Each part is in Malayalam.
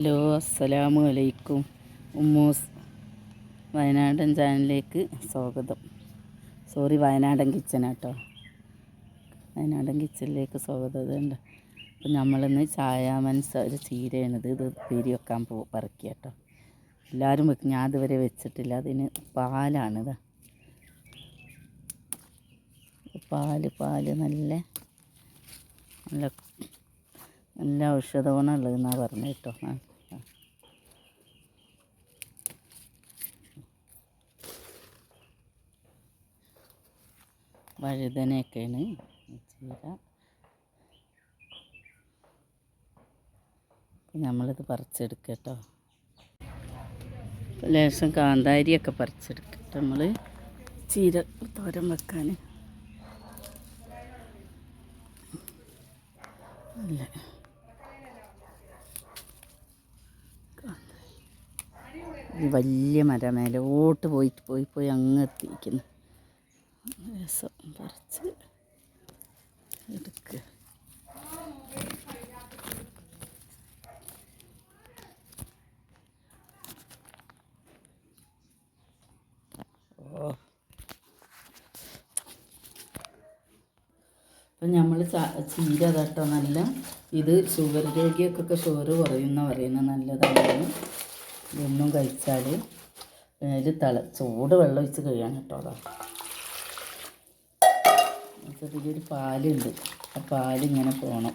ഹലോ അസ്സലാമു അലൈക്കും. ഉമ്മൂസ് വയനാടൻ ചാനലിലേക്ക് സ്വാഗതം. സോറി വയനാടൻ കിച്ചൻ കേട്ടോ വയനാടൻ കിച്ചണിലേക്ക് സ്വാഗതം. ഇതുണ്ട് അപ്പം നമ്മളിന്ന് ചായ മനസ്സ ഒരു ചീരയാണിത്. ഇത് ഉപ്പേരി വെക്കാൻ പോ പറക്കുക കേട്ടോ എല്ലാവരും വെക്കും ഞാൻ ഇതുവരെ വെച്ചിട്ടില്ല. അതിന് പാലാണിത് പാൽ പാൽ നല്ല നല്ല നല്ല ഔഷധ ഗുണമുള്ളതെന്നാണ് പറഞ്ഞത് കേട്ടോ ആ ആ. വഴുതനയൊക്കെയാണ് ചീര. നമ്മളിത് പറിച്ചെടുക്കുക കേട്ടോ. ലേശം കാന്താരിയൊക്കെ പറിച്ചെടുക്കുക നമ്മൾ ചീര തോരൻ വെക്കാൻ വലിയ മരം മേലോട്ട് പോയിട്ട് പോയി പോയി അങ്ങ് എത്തിയിരിക്കുന്നു. രസം പറിച്ച് എടുക്കുക അപ്പം നമ്മൾ ചീര കേട്ടോ നല്ല ഇത് ഷുഗർ രോഗിയൊക്കെ ഷുഗർ കുറയുന്ന പറയുന്നത് നല്ലതാണ്. ഇതൊന്നും കഴിച്ചാൽ അതിൽ തിള ചൂട് വെള്ളം ഒഴിച്ച് കഴിയാണ് കേട്ടോ അതാ. ഇതിലൊരു പാലുണ്ട്. ആ പാലിങ്ങനെ പോകണം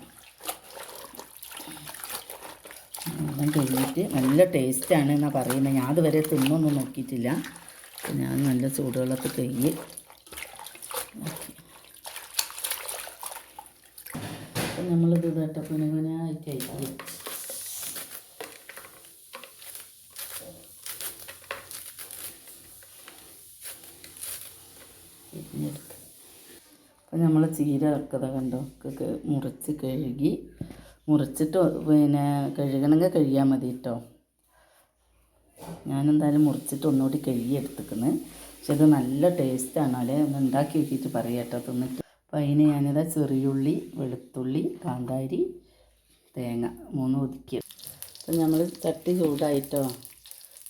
എല്ലാം കഴിഞ്ഞിട്ട് നല്ല ടേസ്റ്റാണ് എന്നാണ് പറയുന്നത് ഞാൻ അതുവരെ തിന്നൊന്നും നോക്കിയിട്ടില്ല. ഞാൻ നല്ല ചൂടുവെള്ളത്തിൽ കഴുകി. അപ്പം നമ്മളിത് കേട്ടോ ആയിട്ട് അയക്കും അപ്പം നമ്മൾ ചീര വെക്കത കണ്ടോ? മുറിച്ച് കഴുകി മുറിച്ചിട്ട് പിന്നെ കഴുകണമെങ്കിൽ കഴുകിയാൽ മതി കേട്ടോ ഞാനെന്തായാലും മുറിച്ചിട്ട് ഒന്നുകൂടി കഴുകി എടുത്തിക്കുന്നത് പക്ഷെ ഇത് നല്ല ടേസ്റ്റാണ് അല്ലേ ഒന്ന് ഉണ്ടാക്കി നോക്കിയിട്ട് പറയാം കേട്ടോ തിന്നിട്ട്. അപ്പോൾ അതിന് ഞാനിതാ ചെറിയുള്ളി വെളുത്തുള്ളി കാന്താരി തേങ്ങ മൂന്ന് ഒതുക്കി. അപ്പം നമ്മൾ ചട്ടി ചൂടായിട്ടോ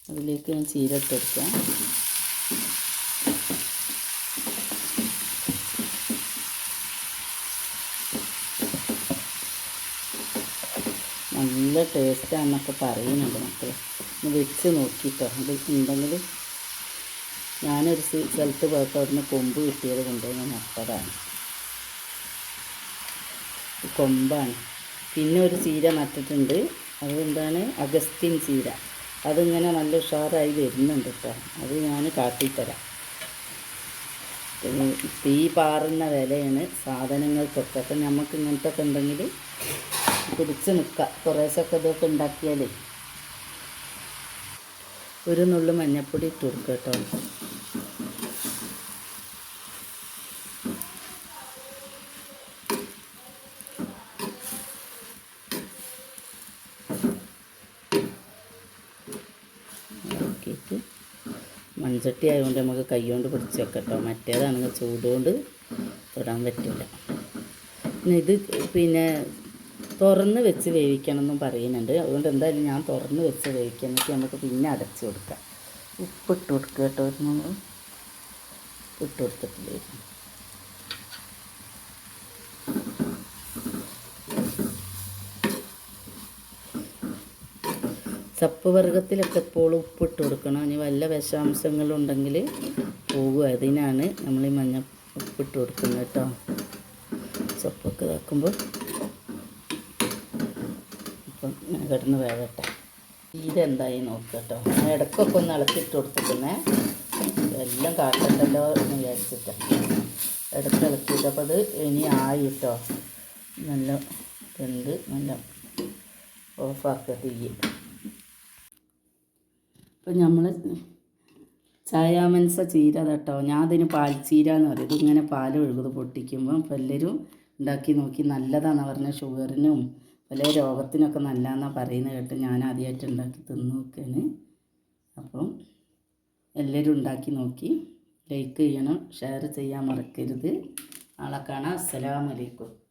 അതിലേക്ക് ഞാൻ ചീര ഇട്ടെടുക്കാം നല്ല ടേസ്റ്റാണെന്നൊക്കെ പറയുന്നുണ്ട് മക്കൾ ഒന്ന് വെച്ച് നോക്കിയിട്ടോ അത് ഉണ്ടെങ്കിൽ ഞാനൊരു സ്ഥ- സ്ഥലത്ത് പോയപ്പോൾ അവിടുന്ന് കൊമ്പ് കിട്ടിയത് കൊണ്ടുവന്ന് നട്ടതാണ്. കൊമ്പാണ്. പിന്നെ ഒരു ചീര നട്ടിട്ടുണ്ട്. അതെന്താണ്? അഗസ്റ്റിൻ ചീര. അതിങ്ങനെ നല്ല ഉഷാറായി വരുന്നുണ്ട് കേട്ടോ അത് ഞാൻ കാട്ടിത്തരാം. തീ പാറുന്ന വിലയാണ് സാധനങ്ങൾക്കൊക്കെ. അപ്പം നമുക്ക് ഇങ്ങനത്തെ ഒക്കെ ഉണ്ടെങ്കിൽ പിടിച്ച് നിൽക്കുക. കുറേശ്ശൊക്കെ ഇതൊക്കെ ഉണ്ടാക്കിയാൽ ഒരു നുള്ളു മഞ്ഞൾപ്പൊടി ഇട്ട് കൊടുക്കുക കേട്ടോ. മൺചട്ടി ആയതുകൊണ്ട് നമുക്ക് കൈ കൊണ്ട് പിടിച്ച് വെക്കട്ടോ മറ്റേതാണെങ്കിൽ ചൂടുകൊണ്ട് തൊടാൻ പറ്റില്ല. പിന്നെ ഇത് പിന്നെ തുറന്ന് വെച്ച് വേവിക്കണം എന്നും പറയുന്നുണ്ട്. അതുകൊണ്ട് എന്തായാലും ഞാൻ തുറന്ന് വെച്ച് വേവിക്കാം എന്നിട്ട് നമുക്ക് പിന്നെ അടച്ചു കൊടുക്കാം. ഉപ്പിട്ട് കൊടുക്കുക കേട്ടോ. നമ്മൾ ഇട്ട് കൊടുത്തിട്ടില്ലായിരുന്നു. ചപ്പ് വർഗത്തിലൊക്കെ എപ്പോഴും ഉപ്പിട്ട് കൊടുക്കണം. ഇനി വല്ല വിഷാംശങ്ങളുണ്ടെങ്കിൽ പോകുക അതിനാണ് നമ്മൾ ഈ മഞ്ഞ ഉപ്പിട്ട് കൊടുക്കുന്നത് കേട്ടോ. ചപ്പൊക്കെ ഇതാക്കുമ്പോൾ ഇങ്ങനെ കിടന്ന് വേകട്ടെ ഇതെന്തായി നോക്കുക കേട്ടോ. ഒന്ന് ഇളക്കിട്ട് കൊടുത്തിട്ടുന്നേ എല്ലാം കാട്ടണ്ടല്ലോ എന്ന് വിചാരിച്ചിട്ട്. ഇടയ്ക്ക് ഇളക്കിയിട്ട് അത് ഇനി ആയി കേട്ടോ. നല്ല വെന്ത് നല്ല ഓഫാക്കുക തീ ഇപ്പം നമ്മൾ ചായാമൻസ ചീര കേട്ടോ. ഞാൻ അതിന് പാൽച്ചീര എന്ന് പറയും. ഇതിങ്ങനെ പാൽ ഒഴുകുന്നത് പൊട്ടിക്കുമ്പോൾ അപ്പോൾ എല്ലാവരും ഉണ്ടാക്കി നോക്കി നല്ലതാണെന്ന് പറഞ്ഞാൽ ഷുഗറിനും പല രോഗത്തിനൊക്കെ നല്ലതെന്നാണ് പറയുന്നത് കേട്ട് ഞാൻ ആദ്യമായിട്ട് ഉണ്ടാക്കി തിന്ന് നോക്കുകയാണ് അപ്പം എല്ലാവരും ഉണ്ടാക്കി നോക്കി. ലൈക്ക് ചെയ്യണം ഷെയർ ചെയ്യാൻ മറക്കരുത്. നാളെ കാണാം. അസ്സലാമലൈക്കും